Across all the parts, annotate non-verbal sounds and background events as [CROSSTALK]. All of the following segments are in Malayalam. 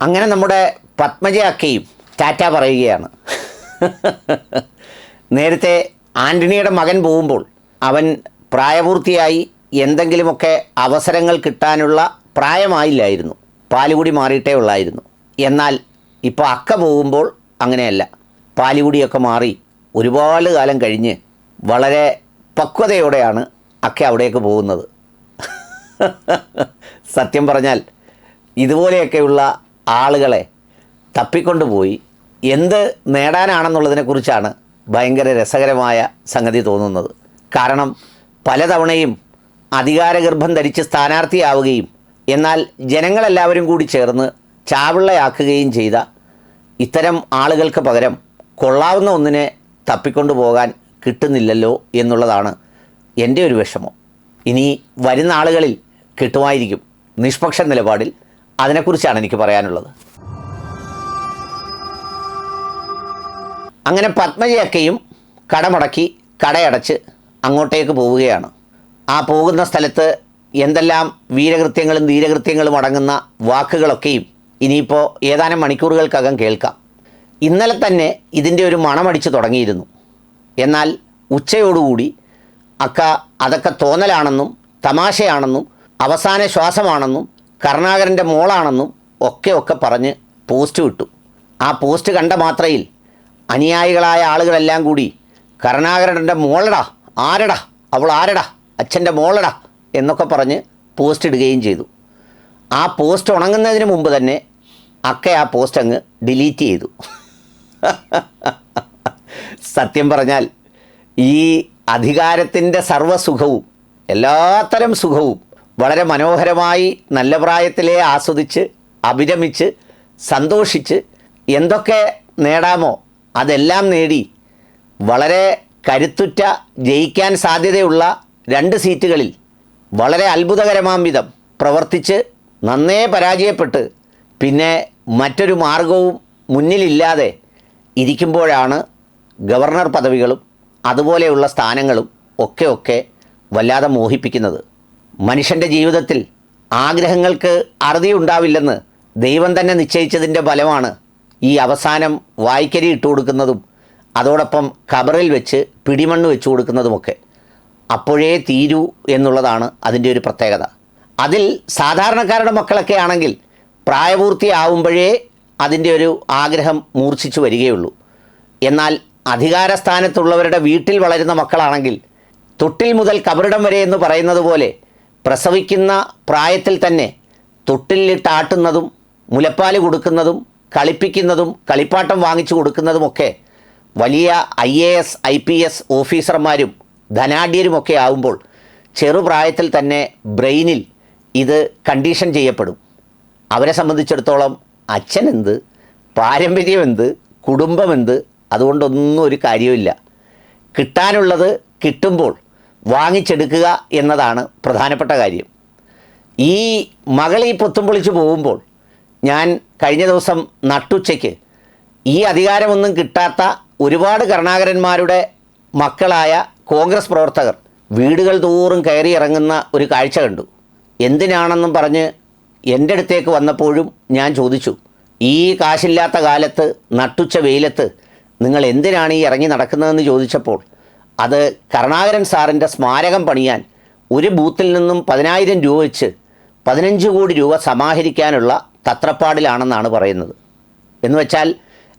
അങ്ങനെ നമ്മുടെ പത്മജ അക്കയും ടാറ്റ പറയുകയാണ്. നേരത്തെ ആന്റണിയുടെ മകൻ പോകുമ്പോൾ അവൻ പ്രായപൂർത്തിയായി എന്തെങ്കിലുമൊക്കെ അവസരങ്ങൾ കിട്ടാനുള്ള പ്രായമായില്ലായിരുന്നു. പാലുകുടി മാറിയിട്ടേ ഉള്ളായിരുന്നു. എന്നാൽ ഇപ്പോൾ അക്ക പോകുമ്പോൾ അങ്ങനെയല്ല. പാലുകുടിയൊക്കെ മാറി ഒരുപാട് കാലം കഴിഞ്ഞ് വളരെ പക്വതയോടെയാണ് അക്ക അവിടേക്ക് പോകുന്നത്. സത്യം പറഞ്ഞാൽ ഇതുപോലെയൊക്കെയുള്ള ആളുകളെ തപ്പിക്കൊണ്ടുപോയി എന്ത് നേടാനാണെന്നുള്ളതിനെക്കുറിച്ചാണ് ഭയങ്കര രസകരമായ സംഗതി തോന്നുന്നത്. കാരണം പലതവണയും അധികാരഗർഭം ധരിച്ച് സ്ഥാനാർത്ഥിയാവുകയും എന്നാൽ ജനങ്ങളെല്ലാവരും കൂടി ചേർന്ന് ചാവിള്ളയാക്കുകയും ചെയ്ത ഇത്തരം ആളുകൾക്ക് പകരം കൊള്ളാവുന്ന ഒന്നിനെ തപ്പിക്കൊണ്ടു പോകാൻ കിട്ടുന്നില്ലല്ലോ എന്നുള്ളതാണ് എന്റെ ഒരു വിഷമം. ഇനി വരുന്ന ആളുകളിൽ കിട്ടുമായിരിക്കും. നിഷ്പക്ഷ നിലപാടിൽ അതിനെക്കുറിച്ചാണ് എനിക്ക് പറയാനുള്ളത്. അങ്ങനെ പത്മജയൊക്കെയും കടമുടക്കി കടയടച്ച് അങ്ങോട്ടേക്ക് പോവുകയാണ്. ആ പോകുന്ന സ്ഥലത്ത് എന്തെല്ലാം വീരകൃത്യങ്ങളും ധീരകൃത്യങ്ങളും അടങ്ങുന്ന വാക്കുകളൊക്കെയും ഇനിയിപ്പോൾ ഏതാനും മണിക്കൂറുകൾക്കകം കേൾക്കാം. ഇന്നലെ തന്നെ ഇതിന്റെ ഒരു മണമടിച്ച് തുടങ്ങിയിരുന്നു. എന്നാൽ ഉച്ചയോടുകൂടി അക്ക അതൊക്കെ തോന്നലാണെന്നും തമാശയാണെന്നും അവസാന ശ്വാസമാണെന്നും കരുണാകരന്റെ മോളാണെന്നും ഒക്കെ ഒക്കെ പറഞ്ഞ് പോസ്റ്റ് വിട്ടു. ആ പോസ്റ്റ് കണ്ട മാത്രയിൽ അനുയായികളായ ആളുകളെല്ലാം കൂടി കരുണാകരന്റെ മോളടാ ആരടാ? അവൾ ആരടാ? അച്ഛന്റെ മോളടാ? എന്നൊക്കെ പറഞ്ഞ് പോസ്റ്റ് ഇടുകയും ചെയ്തു. ആ പോസ്റ്റ് ഉണങ്ങുന്നതിന് മുമ്പ് തന്നെ അക്ക ആ പോസ്റ്റ് അങ്ങ് ഡിലീറ്റ് ചെയ്തു. [LAUGHS] സത്യം പറഞ്ഞാൽ ഈ അധികാരത്തിന്റെ സർവസുഖവും എല്ലാത്തരം സുഖവും വളരെ മനോഹരമായി നല്ല പ്രായത്തിലെ ആസ്വദിച്ച് അഭിരമിച്ച് സന്തോഷിച്ച് എന്തൊക്കെ നേടാമോ അതെല്ലാം നേടി വളരെ കരുത്തുറ്റ ജയിക്കാൻ സാധ്യതയുള്ള രണ്ട് സീറ്റുകളിൽ വളരെ അത്ഭുതകരമാം വിധം പ്രവർത്തിച്ച് നന്നേ പരാജയപ്പെട്ട് പിന്നെ മറ്റൊരു മാർഗവും മുന്നിലില്ലാതെ ഇരിക്കുമ്പോഴാണ് ഗവർണർ പദവികളും അതുപോലെയുള്ള സ്ഥാനങ്ങളും ഒക്കെ ഒക്കെ വല്ലാതെ മോഹിപ്പിക്കുന്നത്. മനുഷ്യന്റെ ജീവിതത്തിൽ ആഗ്രഹങ്ങൾക്ക് അറുതി ഉണ്ടാവില്ലെന്ന് ദൈവം തന്നെ നിശ്ചയിച്ചതിന്റെ ഫലമാണ് ഈ അവസാനം വായിക്കരി ഇട്ട് കൊടുക്കുന്നതും അതോടൊപ്പം കബറിൽ വെച്ച് പിടിമണ്ണ് വെച്ച് കൊടുക്കുന്നതുമൊക്കെ. അപ്പോഴേ തീരൂ എന്നുള്ളതാണ് അതിന്റെ ഒരു പ്രത്യേകത. അതിൽ സാധാരണക്കാരുടെ മക്കളൊക്കെ ആണെങ്കിൽ പ്രായപൂർത്തിയാവുമ്പോഴേ അതിന്റെ ഒരു ആഗ്രഹം മൂർച്ഛിച്ചു വരികയുള്ളൂ. എന്നാൽ അധികാരസ്ഥാനത്തുള്ളവരുടെ വീട്ടിൽ വളരുന്ന മക്കളാണെങ്കിൽ തൊട്ടിൽ മുതൽ കബറിടം വരെ എന്ന് പറയുന്നത് പോലെ പ്രസവിക്കുന്ന പ്രായത്തിൽ തന്നെ തൊട്ടിലിട്ടാട്ടുന്നതും മുലപ്പാൽ കൊടുക്കുന്നതും കളിപ്പിക്കുന്നതും കളിപ്പാട്ടം വാങ്ങിച്ചു കൊടുക്കുന്നതുമൊക്കെ വലിയ I A S I P S ഓഫീസർമാരും ധനാഢ്യരുമൊക്കെ ആവുമ്പോൾ ചെറുപ്രായത്തിൽ തന്നെ ബ്രെയിനിൽ ഇത് കണ്ടീഷൻ ചെയ്യപ്പെടും. അവരെ സംബന്ധിച്ചിടത്തോളം അച്ഛനെന്ത് പാരമ്പര്യമെന്ത് കുടുംബമെന്ത് അതുകൊണ്ടൊന്നും ഒരു കാര്യമില്ല കിട്ടാനുള്ളത് കിട്ടുമ്പോൾ വാങ്ങിച്ചെടുക്കുക എന്നതാണ് പ്രധാനപ്പെട്ട കാര്യം. ഈ മകൾ ഈ പൊത്തും പൊളിച്ച് പോകുമ്പോൾ ഞാൻ കഴിഞ്ഞ ദിവസം നട്ടുച്ചയ്ക്ക് ഈ അധികാരമൊന്നും കിട്ടാത്ത ഒരുപാട് കരുണാകരന്മാരുടെ മക്കളായ കോൺഗ്രസ് പ്രവർത്തകർ വീടുകൾ തോറും കയറി ഇറങ്ങുന്ന ഒരു കാഴ്ച കണ്ടു. എന്തിനാണെന്നും പറഞ്ഞ് എന്റെ അടുത്തേക്ക് വന്നപ്പോഴും ഞാൻ ചോദിച്ചു ഈ കാശില്ലാത്ത കാലത്ത് നട്ടുച്ച വെയിലത്ത് നിങ്ങൾ എന്തിനാണ് ഈ ഇറങ്ങി നടക്കുന്നതെന്ന് ചോദിച്ചപ്പോൾ അത് കരുണാകരൻ സാറിന്റെ സ്മാരകം പണിയാൻ ഒരു ബൂത്തിൽ നിന്നും പതിനായിരം രൂപ വെച്ച് പതിനഞ്ച് കോടി രൂപ സമാഹരിക്കാനുള്ള തത്രപ്പാടിലാണെന്നാണ് പറയുന്നത്. എന്ന് വെച്ചാൽ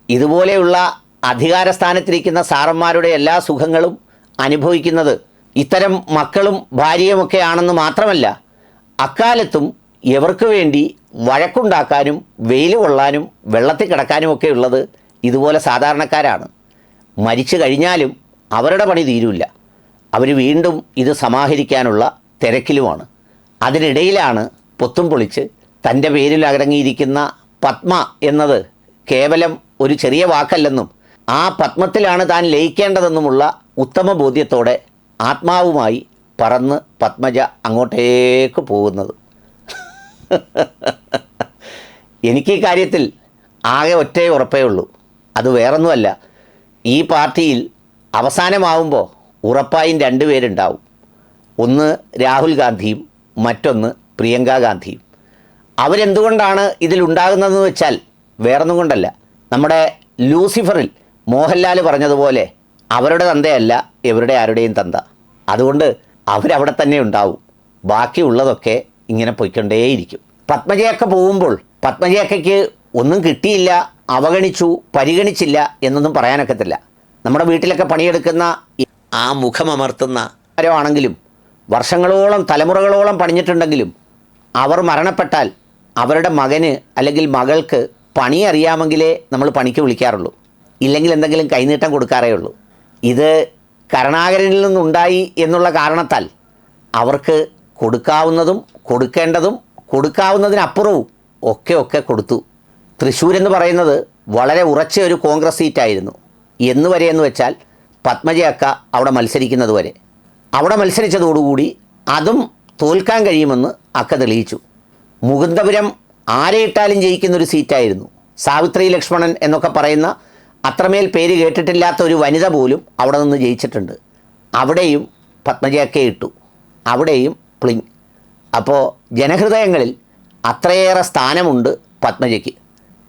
ഇതുപോലെയുള്ള അധികാരസ്ഥാനത്തിരിക്കുന്ന സാറന്മാരുടെ എല്ലാ സുഖങ്ങളും അനുഭവിക്കുന്നത് ഇത്തരം മക്കളും ഭാര്യയുമൊക്കെ ആണെന്ന് മാത്രമല്ല അക്കാലത്തും എവർക്ക് വേണ്ടി വഴക്കുണ്ടാക്കാനും വെയിൽ കൊള്ളാനും വെള്ളത്തിൽ കിടക്കാനും ഒക്കെ ഉള്ളത് ഇതുപോലെ സാധാരണക്കാരാണ്. മരിച്ചു കഴിഞ്ഞാലും അവരുടെ പണി തീരില്ല. അവർ വീണ്ടും ഇത് സമാഹരിക്കാനുള്ള തിരക്കിലുമാണ്. അതിനിടയിലാണ് പൊത്തും പൊളിച്ച് തന്റെ പേരിൽ അടങ്ങിയിരിക്കുന്ന പത്മ എന്നത് കേവലം ഒരു ചെറിയ വാക്കല്ലെന്നും ആ പത്മത്തിലാണ് താൻ ലയിക്കേണ്ടതെന്നുമുള്ള ഉത്തമ ബോധ്യത്തോടെ ആത്മാവുമായി പറന്ന് പത്മജ അങ്ങോട്ടേക്ക് പോകുന്നത്. എനിക്ക് ഈ കാര്യത്തിൽ ആകെ ഒറ്റേ ഉറപ്പേ ഉള്ളൂ. അത് വേറൊന്നുമല്ല. ഈ പാർട്ടിയിൽ അവസാനമാവുമ്പോൾ ഉറപ്പായും രണ്ട് പേരുണ്ടാവും. ഒന്ന് രാഹുൽ ഗാന്ധിയും മറ്റൊന്ന് പ്രിയങ്ക ഗാന്ധിയും. അവരെന്തുകൊണ്ടാണ് ഇതിലുണ്ടാകുന്നതെന്ന് വെച്ചാൽ വേറൊന്നും കൊണ്ടല്ല. നമ്മുടെ ലൂസിഫറിൽ മോഹൻലാൽ പറഞ്ഞതുപോലെ അവരുടെ തന്തയല്ല ഇവരുടെ ആരുടെയും തന്ത. അതുകൊണ്ട് അവരവിടെ തന്നെ ഉണ്ടാവും. ബാക്കിയുള്ളതൊക്കെ ഇങ്ങനെ പൊയ്ക്കൊണ്ടേയിരിക്കും. പത്മജയൊക്കെ പോകുമ്പോൾ പത്മജയക്കയ്ക്ക് ഒന്നും കിട്ടിയില്ല അവഗണിച്ചു പരിഗണിച്ചില്ല എന്നൊന്നും പറയാനൊക്കത്തില്ല. നമ്മുടെ വീട്ടിലൊക്കെ പണിയെടുക്കുന്ന ആ മുഖമമർത്തുന്ന ആരോ വർഷങ്ങളോളം തലമുറകളോളം പണിഞ്ഞിട്ടുണ്ടെങ്കിലും അവർ മരണപ്പെട്ടാൽ അവരുടെ മകന് അല്ലെങ്കിൽ മകൾക്ക് പണി അറിയാമെങ്കിലേ നമ്മൾ പണിക്ക് വിളിക്കാറുള്ളൂ. ഇല്ലെങ്കിൽ എന്തെങ്കിലും കൈനീട്ടം കൊടുക്കാറേ ഉള്ളൂ. ഇത് കരുണാകരനിൽ നിന്നുണ്ടായി എന്നുള്ള കാരണത്താൽ അവർക്ക് കൊടുക്കാവുന്നതും കൊടുക്കേണ്ടതും കൊടുക്കാവുന്നതിനപ്പുറവും ഒക്കെ ഒക്കെ കൊടുത്തു. തൃശ്ശൂരെന്ന് പറയുന്നത് വളരെ ഉറച്ച ഒരു കോൺഗ്രസ് സീറ്റായിരുന്നു. എന്ന് എന്ന് വെച്ചാൽ പത്മജയക്ക അവിടെ മത്സരിക്കുന്നത് വരെ. അവിടെ മത്സരിച്ചതോടുകൂടി അതും തോൽക്കാൻ കഴിയുമെന്ന് അക്ക തെളിയിച്ചു. മുകുന്ദപുരം ആരെ ഇട്ടാലും ജയിക്കുന്ന ഒരു സീറ്റായിരുന്നു. സാവിത്രി ലക്ഷ്മണൻ എന്നൊക്കെ പറയുന്ന അത്രമേൽ പേര് കേട്ടിട്ടില്ലാത്ത ഒരു വനിത പോലും അവിടെ നിന്ന് ജയിച്ചിട്ടുണ്ട്. അവിടെയും പത്മജയക്കെ ഇട്ടു. അവിടെയും പ്ലിങ്. അപ്പോൾ ജനഹൃദയങ്ങളിൽ അത്രയേറെ സ്ഥാനമുണ്ട് പത്മജയ്ക്ക്.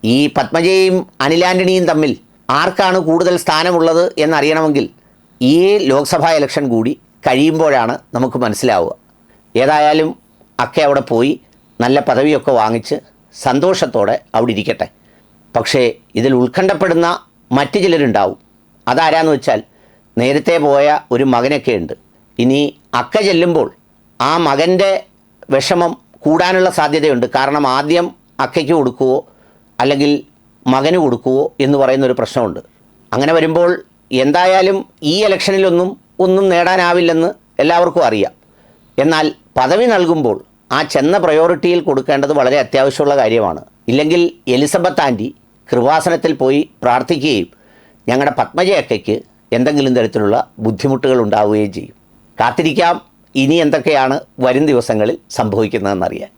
ഈ പത്മജയും അനിലാന്റണിയും തമ്മിൽ ആർക്കാണ് കൂടുതൽ സ്ഥാനമുള്ളത് എന്നറിയണമെങ്കിൽ ഈ ലോക്സഭാ ഇലക്ഷൻ കൂടി കഴിയുമ്പോഴാണ് നമുക്ക് മനസ്സിലാവുക. ഏതായാലും അക്കെ അവിടെ പോയി നല്ല പദവിയൊക്കെ വാങ്ങിച്ച് സന്തോഷത്തോടെ അവിടെ ഇരിക്കട്ടെ. പക്ഷേ ഇതിൽ ഉത്കണ്ഠപ്പെടുന്ന മറ്റ് ചിലരുണ്ടാവും. അതാരാന്ന് വെച്ചാൽ നേരത്തെ പോയ ഒരു മകനൊക്കെ ഉണ്ട്. ഇനി അക്ക ചെല്ലുമ്പോൾ ആ മകന്റെ വിഷമം കൂടാനുള്ള സാധ്യതയുണ്ട്. കാരണം ആദ്യം അക്കയ്ക്ക് കൊടുക്കുവോ അല്ലെങ്കിൽ മകന് കൊടുക്കുവോ എന്ന് പറയുന്ന ഒരു പ്രശ്നമുണ്ട്. അങ്ങനെ വരുമ്പോൾ എന്തായാലും ഈ ഇലക്ഷനിലൊന്നും ഒന്നും നേടാനാവില്ലെന്ന് എല്ലാവർക്കും അറിയാം. എന്നാൽ പദവി നൽകുമ്പോൾ ആ ചെന്ന പ്രയോറിറ്റിയിൽ കൊടുക്കേണ്ടത് വളരെ അത്യാവശ്യമുള്ള കാര്യമാണ്. ഇല്ലെങ്കിൽ എലിസബത്ത് ആന്റി കൃപാസനത്തിൽ പോയി പ്രാർത്ഥിക്കുകയും ഞങ്ങളുടെ പത്മജയക്കയ്ക്ക് എന്തെങ്കിലും തരത്തിലുള്ള ബുദ്ധിമുട്ടുകൾ ഉണ്ടാവുകയും ചെയ്യും. കാത്തിരിക്കാം. ഇനി എന്തൊക്കെയാണ് വരും ദിവസങ്ങളിൽ സംഭവിക്കുന്നതെന്നറിയാൻ.